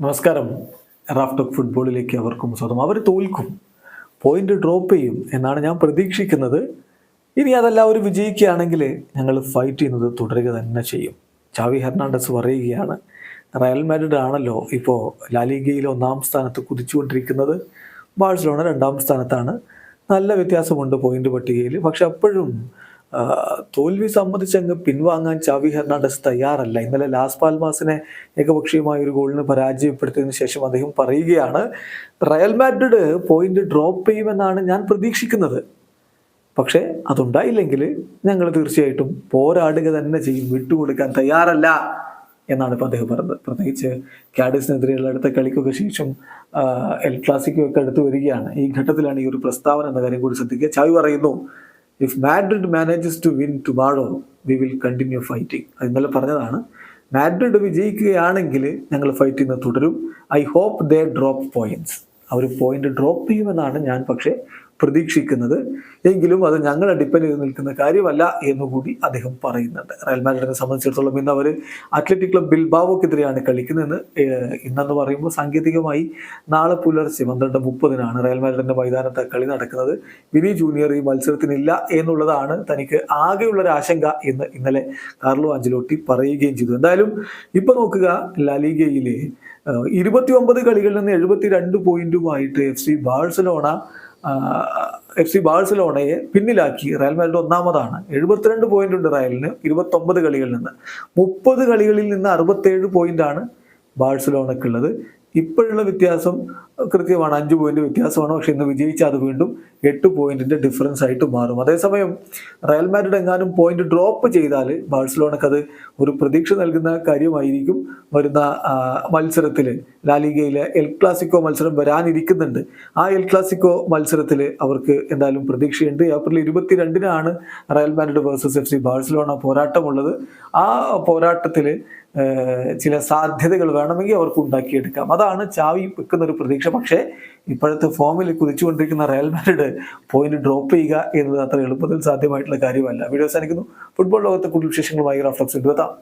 നമസ്കാരം. റാഫ്റ്റോക്ക് ഫുട്ബോളിലേക്ക് അവർക്കും സ്വന്തം. അവർ തോൽക്കും. പോയിന്റ് ഡ്രോപ്പ് ചെയ്യും എന്നാണ് ഞാൻ പ്രതീക്ഷിക്കുന്നത്. ഇനി അതല്ല അവർ വിജയിക്കുകയാണെങ്കിൽ ഞങ്ങൾ ഫൈറ്റ് ചെയ്യുന്നത് തുടരുക തന്നെ ചെയ്യും. ചാവി ഹെർണാണ്ടസ് പറയുകയാണ് റയൽ മാഡ്രിഡ് ആണല്ലോ ഇപ്പോൾ ലാലിഗയിൽ ഒന്നാം സ്ഥാനത്ത് കുതിച്ചുകൊണ്ടിരിക്കുന്നത്. ബാഴ്സലോണ രണ്ടാം സ്ഥാനത്താണ്. നല്ല വ്യത്യാസമുണ്ട് പോയിന്റ് പട്ടികയിൽ പക്ഷെ അപ്പോഴും തോൽവി സംബന്ധിച്ച് അങ്ങ് പിൻവാങ്ങാൻ ചാവി ഹെർണാണ്ടസ് തയ്യാറല്ല. ഇന്നലെ ലാസ് പാൽമാസിനെ ഏകപക്ഷീയമായ ഒരു ഗോളിന് പരാജയപ്പെടുത്തിയതിനു ശേഷം അദ്ദേഹം പറയുകയാണ് റയൽ മാഡ്രിഡ് പോയിന്റ് ഡ്രോപ്പ് ചെയ്യുമെന്നാണ് ഞാൻ പ്രതീക്ഷിക്കുന്നത്. പക്ഷേ അതുണ്ടായില്ലെങ്കിൽ ഞങ്ങൾ തീർച്ചയായിട്ടും പോരാടുക തന്നെ ചെയ്യും. വിട്ടുകൊടുക്കാൻ തയ്യാറല്ല എന്നാണ് ഇപ്പോൾ അദ്ദേഹം പറഞ്ഞത്. പ്രത്യേകിച്ച് കാഡിസിനെതിരെയുള്ള അടുത്ത കളിക്കൊക്കെ ശേഷം എൽ ക്ലാസിക്കോ ഒക്കെ അടുത്ത് വരികയാണ്. ഈ ഘട്ടത്തിലാണ് ഈ ഒരു പ്രസ്താവന എന്ന കാര്യം കൂടി ശ്രദ്ധിക്കുക. ചാവി പറയുന്നു. If Madrid manages to win tomorrow we will continue fighting അത് ഇന്നലെ പറഞ്ഞതാണ്. മാഡ്രിഡ് വിജയിക്കുകയാണെങ്കിൽ ഞങ്ങൾ ഫൈറ്റ് ചെയ്യുന്നത് തുടരും. I hope they drop points our point drop ചെയ്യുമെന്നാണ് ഞാൻ പക്ഷേ പ്രതീക്ഷിക്കുന്നത്. എങ്കിലും അത് ഞങ്ങളെ ഡിപ്പെൻഡ് ചെയ്ത് നിൽക്കുന്ന കാര്യമല്ല എന്നുകൂടി അദ്ദേഹം പറയുന്നുണ്ട്. റയൽ മാഡ്രിഡിനെ സംബന്ധിച്ചിടത്തോളം ഇന്ന് അവർ അത്ലറ്റിക് ക്ലബ് ബിൽബാവോക്കെതിരെയാണ് കളിക്കുന്നതെന്ന് ഇന്നെന്ന് പറയുമ്പോൾ സാങ്കേതികമായി നാളെ പുലർച്ചെ പന്ത്രണ്ട് മുപ്പതിനാണ് റയൽ മാഡ്രിഡിന്റെ മൈതാനത്ത് കളി നടക്കുന്നത്. വിനി ജൂനിയർ ഈ മത്സരത്തിനില്ല എന്നുള്ളതാണ് തനിക്ക് ആകെയുള്ള ഒരു ആശങ്ക എന്ന് ഇന്നലെ കാർലോ അഞ്ചലോട്ടി പറയുകയും ചെയ്തു. എന്തായാലും ഇപ്പൊ നോക്കുക ലാലിഗയിലെ ഇരുപത്തി ഒമ്പത് കളികളിൽ നിന്ന് എഴുപത്തി രണ്ട് പോയിന്റുമായിട്ട് F C Barcelona F C ബാഴ്സലോണയെ പിന്നിലാക്കി റയൽ മാഡ്രിഡ് ഒന്നാമതാണ്. എഴുപത്തിരണ്ട് പോയിന്റ് ഉണ്ട് റയലിന് ഇരുപത്തൊമ്പത് കളികളിൽ നിന്ന്. മുപ്പത് കളികളിൽ നിന്ന് അറുപത്തേഴ് പോയിന്റാണ് ബാഴ്സലോണക്കുള്ളത്. ഇപ്പോഴുള്ള വ്യത്യാസം കൃത്യമാണ് അഞ്ച് പോയിന്റ് വ്യത്യാസമാണ്. പക്ഷെ ഇന്ന് വിജയിച്ചാൽ അത് വീണ്ടും എട്ട് പോയിന്റിന്റെ ഡിഫറൻസ് ആയിട്ട് മാറും. അതേസമയം റയൽ മാഡ്രിഡ് എങ്ങാനും പോയിന്റ് ഡ്രോപ്പ് ചെയ്താൽ ബാഴ്സലോണക്ക് അത് ഒരു പ്രതീക്ഷ നൽകുന്ന കാര്യമായിരിക്കും വരുന്ന മത്സരത്തിൽ ലാലിഗയിലെ എൽ ക്ലാസിക്കോ മത്സരം വരാനിരിക്കുന്നുണ്ട്. ആ എൽ ക്ലാസിക്കോ മത്സരത്തിൽ അവർക്ക് എന്തായാലും പ്രതീക്ഷയുണ്ട്. April ഇരുപത്തിരണ്ടിനാണ് Real Madrid versus F C Barcelona പോരാട്ടമുള്ളത്. ആ പോരാട്ടത്തിൽ ചില സാധ്യതകൾ വേണമെങ്കിൽ അവർക്ക് ഉണ്ടാക്കിയെടുക്കാം. അതാണ് ചാവി വെക്കുന്ന ഒരു പ്രതീക്ഷ പക്ഷേ ഇപ്പോഴത്തെ ഫോമിൽ കുതിച്ചുകൊണ്ടിരിക്കുന്ന റയൽ മാഡ്രിഡ് പോയിന്റ് ഡ്രോപ്പ് ചെയ്യുക എന്നത് അത്ര എളുപ്പത്തിൽ സാധ്യമായിട്ടുള്ള കാര്യമല്ല. വീഡിയോ അവസാനിക്കുന്നു. ഫുട്ബോൾ ലോകത്തെ കൂടുതൽ വിശേഷങ്ങളുമായി റഫ്ലക്സ് എടുത്താം